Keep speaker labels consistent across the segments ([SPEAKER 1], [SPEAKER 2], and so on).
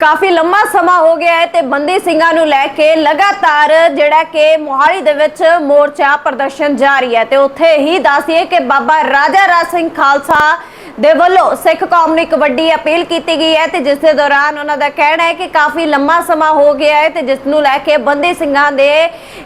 [SPEAKER 1] ਕਾਫੀ ਲੰਮਾ ਸਮਾਂ ਹੋ ਗਿਆ ਹੈ ਤੇ ਬੰਦੀ ਸਿੰਘਾਂ ਨੂੰ ਲੈ ਕੇ ਲਗਾਤਾਰ ਜਿਹੜਾ ਕਿ ਮੋਹਾਲੀ ਦੇ ਵਿੱਚ ਮੋਰਚਾ ਪ੍ਰਦਰਸ਼ਨ ਜਾਰੀ ਹੈ ਤੇ ਉੱਥੇ ਹੀ ਦੱਸੀਏ ਕਿ ਬਾਬਾ ਰਾਜਾ ਰਾਜ ਸਿੰਘ ਖਾਲਸਾ ਦੇ ਵੱਲੋਂ ਸਿੱਖ ਕੌਮ ਨੂੰ ਇੱਕ ਵੱਡੀ ਅਪੀਲ ਕੀਤੀ ਗਈ ਹੈ ਤੇ ਜਿਸ ਦੇ ਦੌਰਾਨ ਉਹਨਾਂ ਦਾ ਕਹਿਣਾ ਹੈ ਕਿ ਕਾਫੀ ਲੰਮਾ ਸਮਾਂ ਹੋ ਗਿਆ ਹੈ ਤੇ ਜਿਸ ਨੂੰ ਲੈ ਕੇ ਬੰਦੀ ਸਿੰਘਾਂ ਦੇ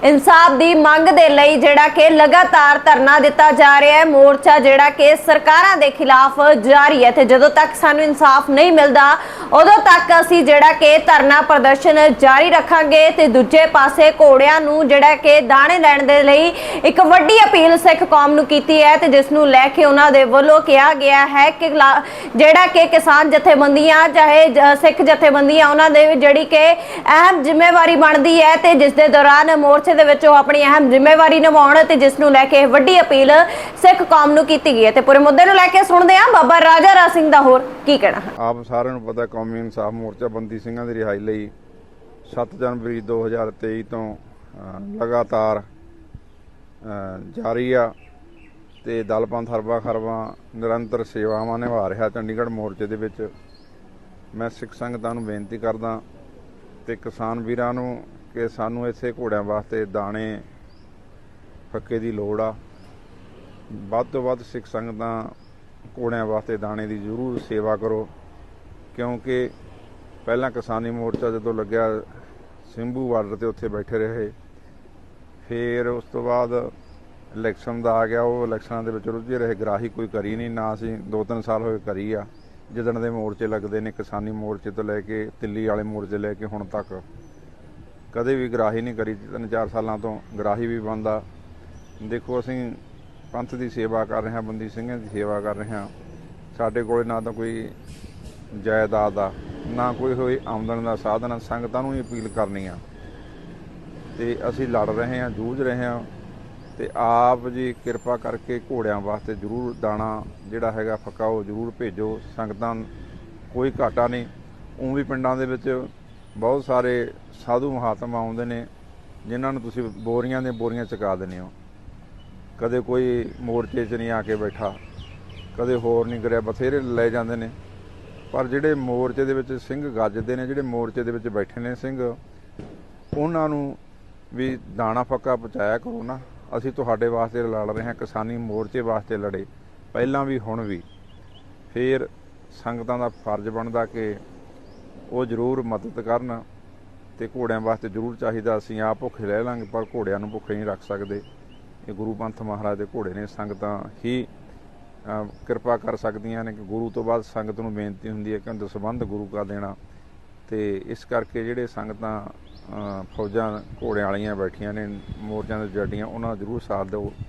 [SPEAKER 1] ਇਨਸਾਫ ਦੀ ਮੰਗ ਦੇ ਲਈ ਜਿਹੜਾ ਕਿ ਲਗਾਤਾਰ ਧਰਨਾ ਦਿੱਤਾ ਜਾ ਰਿਹਾ ਹੈ। ਮੋਰਚਾ ਜਿਹੜਾ ਕਿ ਸਰਕਾਰਾਂ ਦੇ ਖਿਲਾਫ ਜਾਰੀ ਹੈ ਤੇ ਜਦੋਂ ਤੱਕ ਸਾਨੂੰ ਇਨਸਾਫ ਨਹੀਂ ਮਿਲਦਾ, ਉਦੋਂ ਤੱਕ ਅਸੀਂ ਜਿਹੜਾ ਕਿ ਧਰਨਾ ਪ੍ਰਦਰਸ਼ਨ ਜਾਰੀ ਰੱਖਾਂਗੇ ਤੇ ਦੂਜੇ ਪਾਸੇ ਘੋੜਿਆਂ ਨੂੰ ਜਿਹੜਾ ਕਿ ਦਾਣੇ ਲੈਣ ਦੇ ਲਈ ਇੱਕ ਵੱਡੀ ਅਪੀਲ ਸਿੱਖ ਕੌਮ ਨੂੰ ਕੀਤੀ ਹੈ ਤੇ ਜਿਸ ਨੂੰ ਲੈ ਕੇ ਉਹਨਾਂ ਦੇ ਵੱਲੋਂ ਕਿਹਾ ਗਿਆ ਹੈ ਕਿ ਜਿਹੜਾ ਕਿ ਕਿਸਾਨ ਜਥੇਬੰਦੀਆਂ, ਚਾਹੇ ਸਿੱਖ ਜਥੇਬੰਦੀਆਂ, ਉਹਨਾਂ ਦੇ ਜਿਹੜੀ ਕਿ ਅਹਿਮ ਜ਼ਿੰਮੇਵਾਰੀ ਬਣਦੀ ਹੈ ਤੇ ਜਿਸ ਦੇ ਦੌਰਾਨ ਮੋਰਚੇ ਦੇ ਵਿੱਚ ਉਹ ਆਪਣੀ ਅਹਿਮ ਜ਼ਿੰਮੇਵਾਰੀ ਨਿਭਾਉਣ ਤੇ ਜਿਸ ਨੂੰ ਲੈ ਕੇ ਵੱਡੀ ਅਪੀਲ ਸਿੱਖ ਕੌਮ ਨੂੰ ਕੀਤੀ ਗਈ ਹੈ। ਤੇ ਪੂਰੇ ਮੁੱਦੇ ਨੂੰ ਲੈ ਕੇ ਸੁਣਦੇ ਹਾਂ ਬਾਬਾ ਰਾਜਾ ਰਾਜ ਸਿੰਘ ਦਾ ਹੋਰ ਕੀ ਕਹਿਣਾ ਹੈ।
[SPEAKER 2] ਆਪ ਸਾਰਿਆਂ ਨੂੰ ਪਤਾ ਕੌਮੀ ਇਨਸਾਫ ਮੋਰਚਾ ਬੰਦੀ ਸਿੰਘਾਂ ਦੀ ਰਿਹਾਈ ਲਈ 7 ਜਨਵਰੀ 2023 ਤੋਂ ਲਗਾਤਾਰ ਜਾਰੀ ਆ। ਤੇ ਦਲ ਪੰਥ ਹਰਬਾ ਖਰਬਾ ਨਿਰੰਤਰ ਸੇਵਾਵਾਂ ਨਿਭਾ ਰਿਹਾ ਚੰਡੀਗੜ੍ਹ ਮੋਰਚੇ ਦੇ ਵਿੱਚ। ਮੈਂ ਸਿੱਖ ਸੰਗਤਾਂ ਨੂੰ ਬੇਨਤੀ ਕਰਦਾ ਤੇ ਕਿਸਾਨ ਵੀਰਾਂ ਨੂੰ ਕਿ ਸਾਨੂੰ ਇੱਥੇ ਘੋੜਿਆਂ ਵਾਸਤੇ ਦਾਣੇ ਫੱਕੇ ਦੀ ਲੋੜ ਆ। ਵੱਧ ਤੋਂ ਵੱਧ ਸਿੱਖ ਸੰਗਤਾਂ ਘੋੜਿਆਂ ਵਾਸਤੇ ਦਾਣੇ ਦੀ ਜ਼ਰੂਰ ਸੇਵਾ ਕਰੋ, ਕਿਉਂਕਿ ਪਹਿਲਾਂ ਕਿਸਾਨੀ ਮੋਰਚਾ ਜਦੋਂ ਲੱਗਿਆ ਸਿੰਭੂ ਬਾਰਡਰ ਤੇ ਉੱਥੇ ਬੈਠੇ ਰਹੇ, ਫਿਰ ਉਸ ਤੋਂ ਬਾਅਦ ਇਲੈਕਸ਼ਨ ਦਾ ਆ ਗਿਆ, ਉਹ ਇਲੈਕਸ਼ਨਾਂ ਦੇ ਵਿੱਚ ਰੁੱਝੇ ਰਹੇ, ਗਰਾਹੀ ਕੋਈ ਕਰੀ ਨਹੀਂ, ਨਾ ਅਸੀਂ 2-3 ਸਾਲ ਹੋਏ ਕਰੀ ਆ। ਜਿੱਦਣ ਦੇ ਮੋਰਚੇ ਲੱਗਦੇ ਨੇ, ਕਿਸਾਨੀ ਮੋਰਚੇ ਤੋਂ ਲੈ ਕੇ ਦਿੱਲੀ ਵਾਲੇ ਮੋਰਚੇ ਲੈ ਕੇ ਹੁਣ ਤੱਕ ਕਦੇ ਵੀ ਗਰਾਹੀ ਨਹੀਂ ਕਰੀ। ਤਿੰਨ ਚਾਰ ਸਾਲਾਂ ਤੋਂ ਗਰਾਹੀ ਵੀ ਬੰਦ ਆ। ਦੇਖੋ, ਅਸੀਂ ਪੰਥ ਦੀ ਸੇਵਾ ਕਰ ਰਹੇ ਹਾਂ, ਬੰਦੀ ਸਿੰਘਾਂ ਦੀ ਸੇਵਾ ਕਰ ਰਹੇ ਹਾਂ। ਸਾਡੇ ਕੋਲੇ ਨਾ ਤਾਂ ਕੋਈ ਜਾਇਦਾਦ ਆ, ਨਾ ਕੋਈ ਹੋਈ ਆਮਦਨ ਦਾ ਸਾਧਨ ਆ। ਸੰਗਤਾਂ ਨੂੰ ਹੀ ਅਪੀਲ ਕਰਨੀ ਆ। ਤੇ ਅਸੀਂ ਲੜ ਰਹੇ ਹਾਂ, ਜੂਝ ਰਹੇ ਹਾਂ। ਤੇ ਆਪ ਜੀ ਕਿਰਪਾ ਕਰਕੇ ਘੋੜਿਆਂ ਵਾਸਤੇ ਜਰੂਰ ਦਾਣਾ ਜਿਹੜਾ ਹੈਗਾ ਫੱਕਾ ਉਹ ਜਰੂਰ ਭੇਜੋ। ਸੰਗਤਾਂ ਕੋਈ ਘਾਟਾ ਨਹੀਂ। ਉਂ ਵੀ ਪਿੰਡਾਂ ਦੇ ਵਿੱਚ ਬਹੁਤ ਸਾਰੇ ਸਾਧੂ ਮਹਾਤਮਾ ਆਉਂਦੇ ਨੇ, ਜਿਨ੍ਹਾਂ ਨੂੰ ਤੁਸੀਂ ਬੋਰੀਆਂ ਦੇ ਬੋਰੀਆਂ ਚੁਕਾ ਦਿੰਦੇ ਹੋ। ਕਦੇ ਕੋਈ ਮੋਰਚੇ 'ਚ ਨਹੀਂ ਆ ਕੇ ਬੈਠਾ, ਕਦੇ ਹੋਰ ਨਹੀਂ ਕਰਿਆ, ਬਥੇਰੇ ਲੈ ਜਾਂਦੇ ਨੇ। ਪਰ ਜਿਹੜੇ ਮੋਰਚੇ ਦੇ ਵਿੱਚ ਸਿੰਘ ਗੱਜਦੇ ਨੇ, ਜਿਹੜੇ ਮੋਰਚੇ ਦੇ ਵਿੱਚ ਬੈਠੇ ਨੇ ਸਿੰਘ, ਉਹਨਾਂ ਨੂੰ ਵੀ ਦਾਣਾ ਫੱਕਾ ਪਹੁੰਚਾਇਆ ਕਰੋ ਨਾ। ਅਸੀਂ ਤੁਹਾਡੇ ਵਾਸਤੇ ਲੜ ਰਹੇ ਹਾਂ, ਕਿਸਾਨੀ ਮੋਰਚੇ ਵਾਸਤੇ ਲੜੇ। ਪਹਿਲਾਂ ਵੀ, ਹੁਣ ਵੀ। ਫਿਰ ਸੰਗਤਾਂ ਦਾ ਫਰਜ਼ ਬਣਦਾ ਕਿ ਉਹ ਜ਼ਰੂਰ ਮਦਦ ਕਰਨ ਤੇ ਘੋੜਿਆਂ ਵਾਸਤੇ ਜ਼ਰੂਰ ਚਾਹੀਦਾ। ਅਸੀਂ ਆਪ ਭੁੱਖੇ ਰਹਿ ਲਾਂਗੇ, ਪਰ ਘੋੜਿਆਂ ਨੂੰ ਭੁੱਖੇ ਨਹੀਂ ਰੱਖ ਸਕਦੇ। ਇਹ ਗੁਰੂ ਪੰਥ ਮਹਾਰਾਜ ਦੇ ਘੋੜੇ ਨੇ। ਸੰਗਤਾਂ ਹੀ ਕਿਰਪਾ ਕਰ ਸਕਦੀਆਂ ਨੇ ਕਿ ਗੁਰੂ ਤੋਂ ਬਾਅਦ ਸੰਗਤ ਨੂੰ ਬੇਨਤੀ ਹੁੰਦੀ ਹੈ ਕਿ ਉਹਦਾ ਸੰਬੰਧ ਗੁਰੂ ਕਾ ਦੇਣਾ। ਤੇ ਇਸ ਕਰਕੇ ਜਿਹੜੇ ਸੰਗਤਾਂ ਫੌਜਾਂ ਘੋੜਿਆਂ ਵਾਲੀਆਂ ਬੈਠੀਆਂ ਨੇ ਮੋਰਚਿਆਂ ਦੇ ਜੱਡੀਆਂ ਉਹਨਾਂ ਦਾ ਜ਼ਰੂਰ ਸਾਥ ਦਿਓ।